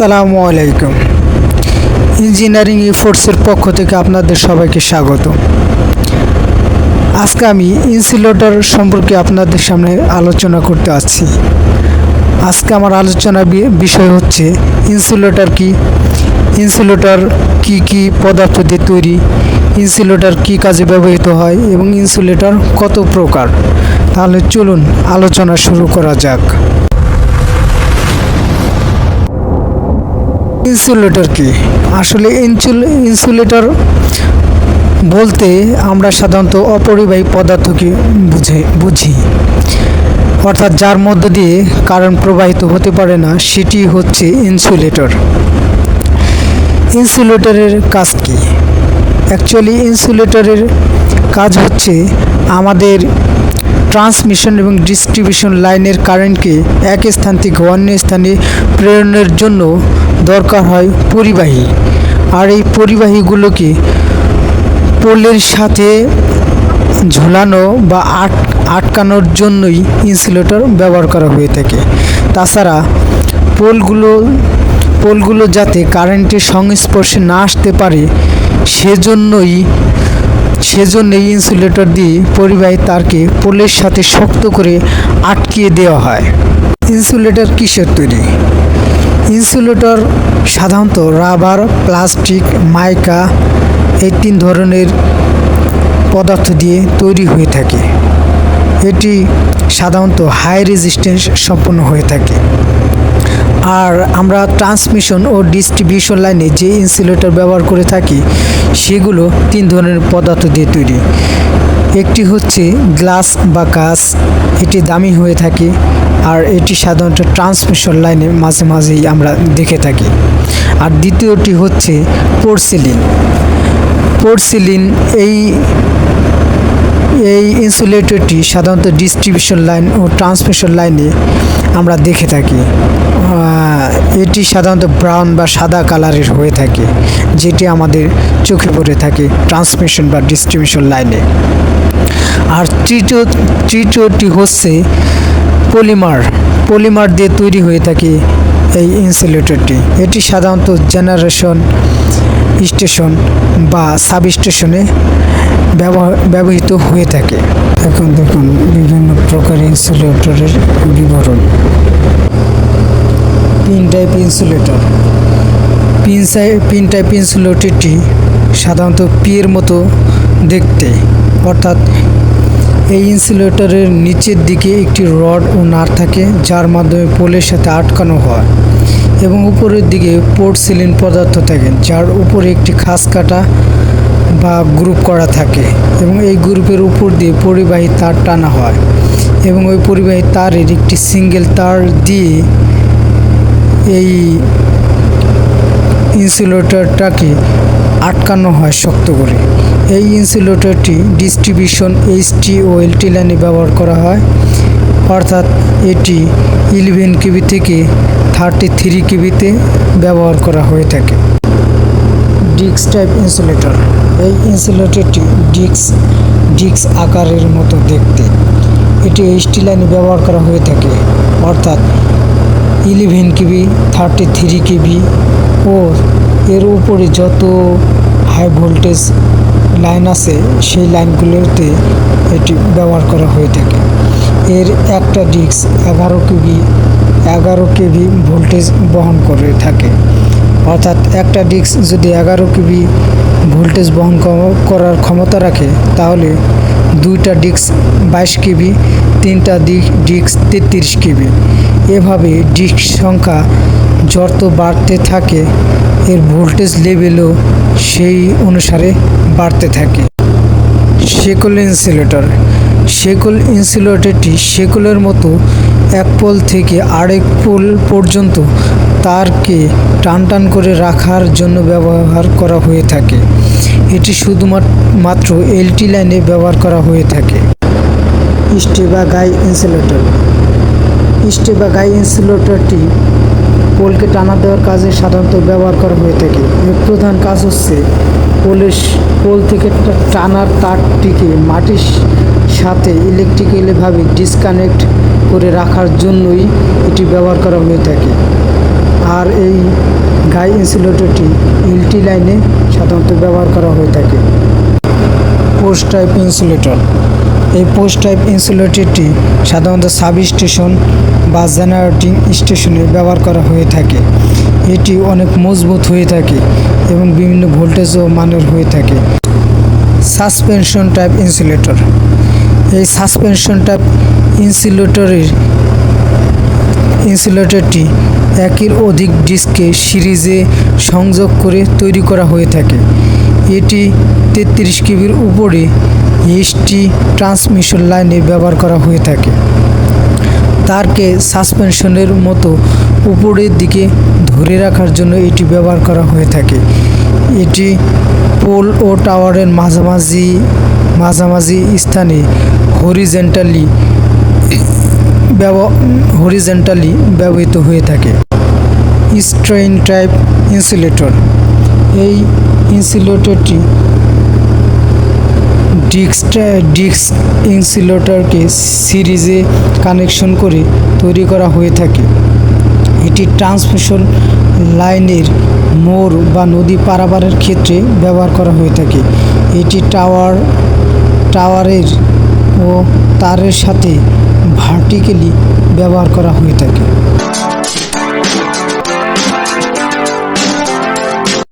আসসালামু আলাইকুম। ইঞ্জিনিয়ারিং ইফোর্টসের পক্ষ থেকে আপনাদের সবাইকে স্বাগত। আজকে আমি ইনসুলেটর সম্পর্কে আপনাদের সামনে আলোচনা করতে আসছি। আজকে আমার আলোচনা বিষয় হচ্ছে ইনসুলেটর কি? ইনসুলেটর কি কি পদার্থ দিয়ে তৈরি? ইনসুলেটর কি কাজে ব্যবহৃত হয়? এবং ইনসুলেটর কত প্রকার? তাহলে চলুন আলোচনা শুরু করা যাক। ইনসুলেটর কি? আসলে ইনসুল, ইনসুলেটর বলতে আমরা সাধারণত অপরিবাহী পদার্থকে বুঝে, বুঝি। অর্থাৎ যার মধ্য দিয়ে কারেন্ট প্রবাহিত হতে পারে না, সেটি হচ্ছে ইনসুলেটর। ইনসুলেটরের কাজ কি? অ্যাকচুয়ালি ইনসুলেটরের কাজ হচ্ছে আমাদের ট্রান্সমিশন এবং ডিস্ট্রিবিউশন লাইনের কারেন্টকে এক স্থান থেকে অন্য স্থানে প্রেরণের জন্য দরকার হয় পরিবাহী। আর এই পরিবাহীগুলোকে পোলের সাথে ঝোলানো বা আট, আটকানোর জন্যই ইনসুলেটর ব্যবহার করা হয়ে থাকে। তাছাড়া পোলগুলো পোলগুলো যাতে কারেন্টের সংস্পর্শে না আসতে পারে, সেজন্যই সেজন্যই ইনসুলেটর দিয়ে পরিবাহী তারকে পোলের সাথে শক্ত করে আটকিয়ে দেওয়া হয়। ইনসুলেটর কিসের তৈরি? ইনসুলেটর সাধারণত রাবার, প্লাস্টিক, মাইকা এই তিন ধরনের পদার্থ দিয়ে তৈরি হয়ে থাকে। এটি সাধারণত হাই রেজিস্ট্যান্স সম্পন্ন হয়ে থাকে। আর আমরা ট্রান্সমিশন ও ডিস্ট্রিবিউশন লাইনে যে ইনসুলেটর ব্যবহার করে থাকি, সেগুলো তিন ধরনের পদার্থ দিয়ে তৈরি। একটি হচ্ছে গ্লাস বা কাঁচ। এটি দামি হয়ে থাকে আর এটি সাধারণত ট্রান্সমিশন লাইনে মাঝে মাঝেই আমরা দেখে থাকি। আর দ্বিতীয়টি হচ্ছে পোর্সিলিন। পোর্সিলিন এই এই ইনসুলেটরটি সাধারণত ডিস্ট্রিবিউশন লাইন ও ট্রান্সমিশন লাইনে আমরা দেখে থাকি। এটি সাধারণত ব্রাউন বা সাদা কালারের হয়ে থাকে, যেটি আমাদের চোখে পড়ে থাকে ট্রান্সমিশন বা ডিস্ট্রিবিউশন লাইনে। আর তৃতীয়, তৃতীয়টি হচ্ছে পলিমার পলিমার দিয়ে তৈরি হয়ে থাকে এই ইনসুলেটরটি। এটি সাধারণত জেনারেশন স্টেশন বা সাব স্টেশনে ব্যবহৃত হয়ে থাকে। এখন দেখুন, বিভিন্ন প্রকার ইনসুলেটরের বিবরণ। Pin type insulator. Pin pin type ইনসুলেটরটি সাধারণত পিয়ের মতো দেখতে, অর্থাৎ এই ইনসুলেটরের নিচের দিকে একটি রড ও নাট থাকে, যার মাধ্যমে পোলের সাথে আটকানো হয় এবং উপরের দিকে পোর্টসিলিন পদার্থ থাকে, যার উপরে একটি খাস কাটা বা গ্রুপ করা থাকে এবং এই গ্রুপের উপর দিয়ে পরিবাহী তার টানা হয় এবং ওই পরিবাহী তারের একটি সিঙ্গেল তার দিয়ে এই ইনসুলেটরটাকে আটকানো হয় শক্ত করে। এই ইনসুলেটরটি ডিস্ট্রিবিউশন এইচটি ও এলটি লাইনে ব্যবহার করা হয়। অর্থাৎ এটি ইলেভেন কেবি থেকে থার্টি থ্রি কেবিতে ব্যবহার করা হয়ে থাকে। ডিক্স টাইপ ইনসুলেটর। এই ইনসুলেটরটি ডিক্স ডিক্স আকারের মতো দেখতে। এটি এইচটি লাইনে ব্যবহার করা হয়ে থাকে। অর্থাৎ eleven KV, thirty three KV ও এর উপরে যত হাই ভোল্টেজ লাইন আছে, সেই লাইনগুলোতে এটি ব্যবহার করা হয়ে থাকে। এর একটা ডিস্ক এগারো কেবি এগারো কেবি ভোল্টেজ বহন করে থাকে। অর্থাৎ একটা ডিস্ক যদি এগারো কেবি ভোল্টেজ বহন করার ক্ষমতা রাখে, তাহলে দুইটা ডিস্ক বাইশ কেবি, তিনটা ডিস্ক তেত্রিশ কেবি। এভাবে ডিস্ক সংখ্যা যত বাড়তে থাকে এর ভোল্টেজ লেভেলও সেই অনুসারে বাড়তে থাকে। শেকল ইনসুলেটর। শেকল ইনসুলেটরটি শেকলের মতো এক পোল থেকে আরেক পোল পর্যন্ত তারকে টান টান করে রাখার জন্য ব্যবহার করা হয়ে থাকে। এটি শুধুমাত্র এলটি লাইনে ব্যবহার করা হয়ে থাকে। স্টেবা গাই ইনসুলেটর। স্টেবা গাই ইনসুলেটরটি পোলকে টানা দেওয়ার কাজে সাধারণত ব্যবহার করা হয়ে থাকে। এর প্রধান কাজ হচ্ছে পোলের পোল থেকে টানার তারটিকে মাটির সাথে ইলেকট্রিক্যালিভাবে ডিসকানেক্ট করে রাখার জন্যই এটি ব্যবহার করা হয়ে থাকে। আর এই গাই ইনসুলেটরটি এলটি লাইনে সাধারণত ব্যবহার করা হয়ে থাকে। Post type insulator. এই পোস্ট টাইপ ইনসুলেটরটি সাধারণত সাব স্টেশন বা জেনারেটিং স্টেশনে ব্যবহার করা হয়ে থাকে। এটি অনেক মজবুত হয়ে থাকে এবং বিভিন্ন ভোল্টেজ ও মানের হয়ে থাকে। Suspension type insulator. এই সাসপেনশন টাইপ ইনসুলেটরের ইনসুলেটরটি একের অধিক ডিস্কে সিরিজে সংযোগ করে তৈরি করা হয়ে থাকে। এটি তেত্রিশ কেবির উপরে এসটি ট্রান্সমিশন লাইনে ব্যবহার করা হয়ে থাকে। তারকে সাসপেনশনের মতো উপরের দিকে ধরে রাখার জন্য এটি ব্যবহার করা হয়ে থাকে। এটি পোল ও টাওয়ারের মাঝামাঝি মাঝামাঝি স্থানে হরিজেন্টালি হরিজেন্টালি ব্যবহৃত হয়ে থাকে। স্ট্রেইন টাইপ ইনসুলেটর এই ইনসুলেটরটি ডিস্ক ডিস্ক ইনসুলেটরকে সিরিজে কানেকশন করে তৈরি করা হয়ে থাকে। এটি ট্রান্সমিশন লাইনের মোড় বা নদী পারাপারের ক্ষেত্রে ব্যবহার করা হয়ে থাকে। এটি টাওয়ার, টাওয়ারের ও তারের সাথে ভার্টিক্যালি ব্যবহার করা হয়ে থাকে।